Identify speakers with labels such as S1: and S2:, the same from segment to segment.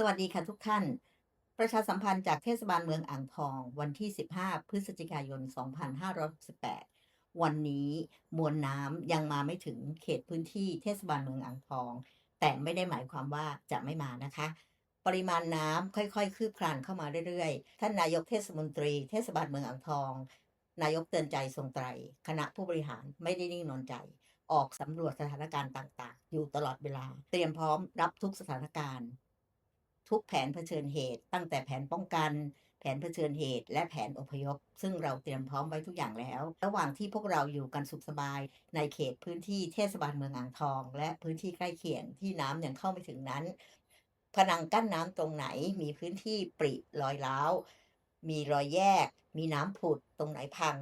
S1: สวัสดีค่ะทุกท่าน ประชาสัมพันธ์จากเทศบาลเมืองอ่างทอง วันที่ 15 พฤศจิกายน 2568 วันนี้มวลน้ำยังมาไม่ถึงเขตพื้นที่เทศบาลเมืองอ่างทอง แต่ไม่ได้หมายความว่าจะไม่มานะคะ ปริมาณน้ำค่อยๆ คืบคลานเข้ามาเรื่อยๆ ท่านนายกเทศมนตรี เทศบาลเมืองอ่างทอง นายกเตือนใจทรงไตร คณะผู้บริหารไม่ได้นิ่งนอนใจออกสำรวจสถานการณ์ต่าง ๆ อยู่ตลอดเวลา เตรียมพร้อมรับทุกสถานการณ์ ทุกแผนเผชิญเหตุ ตั้งแต่แผนป้องกัน แผนเผชิญเหตุ และแผนอพยพ ซึ่งเราเตรียมพร้อมไว้ทุกอย่างแล้ว ระหว่างที่พวกเราอยู่กันสุขสบาย ในเขตพื้นที่เทศบาลเมืองอ่างทอง และพื้นที่ใกล้เคียงที่น้ำยังเข้าไม่ถึงนั้น ผนังกั้นน้ำตรงไหนมีพื้นที่ปริรอยร้าวมีรอยแยก มีน้ำผุดตรงไหนพัง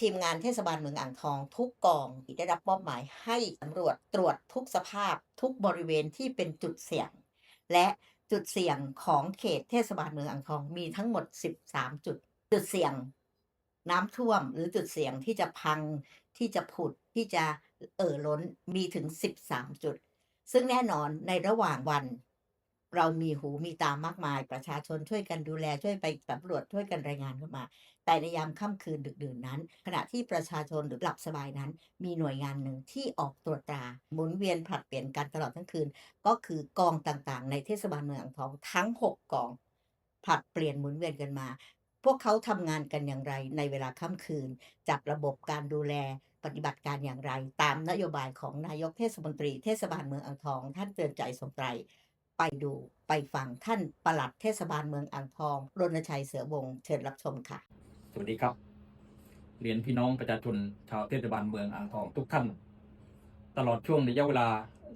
S1: ทีมงานเทศบาลเมืองอ่างทอง ทุกกองได้รับมอบหมายให้สำรวจตรวจทุกสภาพทุกบริเวณที่เป็นจุดเสี่ยง และ จุดเสี่ยงของเขตเทศบาลเมืองอ่างทองมีทั้งหมด 13 จุด จุดเสี่ยง น้ำท่วมหรือจุดเสี่ยงที่จะพังที่จะผุดที่จะเอ่อล้นมีถึง 13 จุด ซึ่งแน่นอนในระหว่างวัน เรามีหูมีตามากมาย ประชาชนช่วยกันดูแลช่วยไปสำรวจช่วยกันรายงานเข้ามา แต่ในยามค่ำคืนดึกดื่นนั้น ขณะที่ประชาชนหรือหลับสบายนั้น มีหน่วยงานหนึ่งที่ออกตรวจตรา หมุนเวียนผลัดเปลี่ยนกันตลอดทั้งคืน ก็คือกองต่างๆ ในเทศบาลเมืองอ่างทองทั้ง 6 กองผลัดเปลี่ยนหมุนเวียนกันมา พวกเขาทำงานกันอย่างไรในเวลาค่ำคืน จัดระบบการดูแลปฏิบัติการอย่างไร ตามนโยบายของนายกเทศมนตรีเทศบาลเมืองอ่างทอง ท่านเตือนใจสมไตร ไปดูไปฟังท่านปลัดเทศบาลเมืองอ่างทองรณชัยเสือวงศ์เชิญรับชมค่ะ
S2: สวัสดีครับ เรียนพี่น้องประชาชนชาวเทศบาลเมืองอ่างทองทุกท่าน ตลอดช่วงระยะเวลา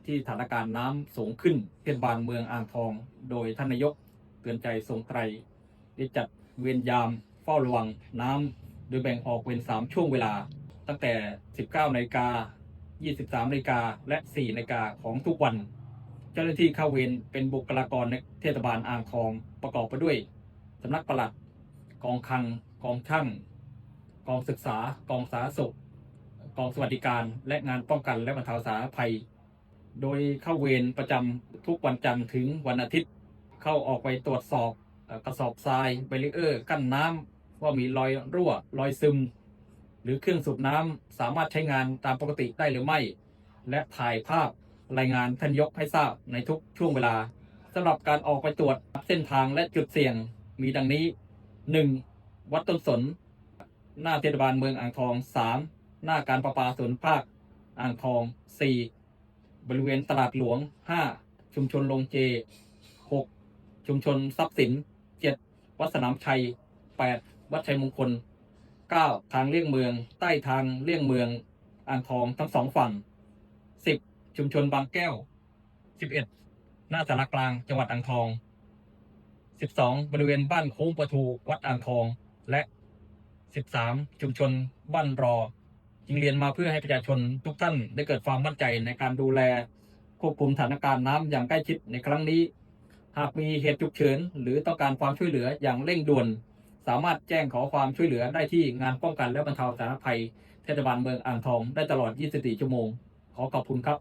S2: ที่สถานการณ์น้ำสูงขึ้นเทศบาลเมืองอ่างทอง โดยท่านนายกเตือนใจทรงไตรได้จัดเวรยามเฝ้าระวังน้ำโดยแบ่งออกเป็น3ช่วงเวลา ตั้งแต่ 19นาฬิกา23นาฬิกาและ4นาฬิกาของทุกวัน เจ้าหน้าที่เข้าเวรเป็นบุคลากรในเทศบาลอ่างทองประกอบไปด้วยสำนักปลัด กองคลัง กองช่าง กองศึกษา กองสาธารณสุข กองสวัสดิการ และงานป้องกันและบรรเทาสาธารณภัย โดยเข้าเวรประจำทุกวันจันทร์ถึงวันอาทิตย์ เข้าออกไปตรวจสอบกระสอบทรายเบรีเออร์ กั้นน้ำว่ามีรอยรั่ว รอยซึม หรือเครื่องสูบน้ำสามารถใช้งานตามปกติได้หรือไม่ และถ่ายภาพ รายงานท่านยกให้ทราบในทุกช่วงเวลาสำหรับการออกไปตรวจเส้นทางและจุดเสี่ยงมีดังนี้ 1. วัดต้นสน หน้าเทศบาลเมืองอ่างทอง 3. หน้าการประปาส่วนภาคอ่างทอง 4. บริเวณตลาดหลวง 5. ชุมชนลงเจ 6. ชุมชนทรัพย์สิน 7. วัดสนามชัย 8. วัดชัยมงคล 9. ทางเลี่ยงเมือง ใต้ทางเลี่ยงเมืองอ่างทองทั้งสองฝั่ง ชุมชนบางแก้ว 11. หน้าสารกลาง จังหวัดอ่างทอง 12 บริเวณบ้านโค้งประตูวัดอ่างทอง และ 13 ชุมชนบ้านรอ จึงเรียนมาเพื่อให้ประชาชนทุกท่านได้เกิดความมั่นใจในการดูแลควบคุมสถานการณ์น้ำอย่างใกล้ชิดในครั้งนี้ หากมีเหตุฉุกเฉินหรือต้องการความช่วยเหลืออย่างเร่งด่วน สามารถแจ้งขอความช่วยเหลือได้ที่งานป้องกันและบรรเทาสาธารณภัยเทศบาลเมืองอ่างทองได้ตลอด 24 ชั่วโมง ขอขอบคุณครับ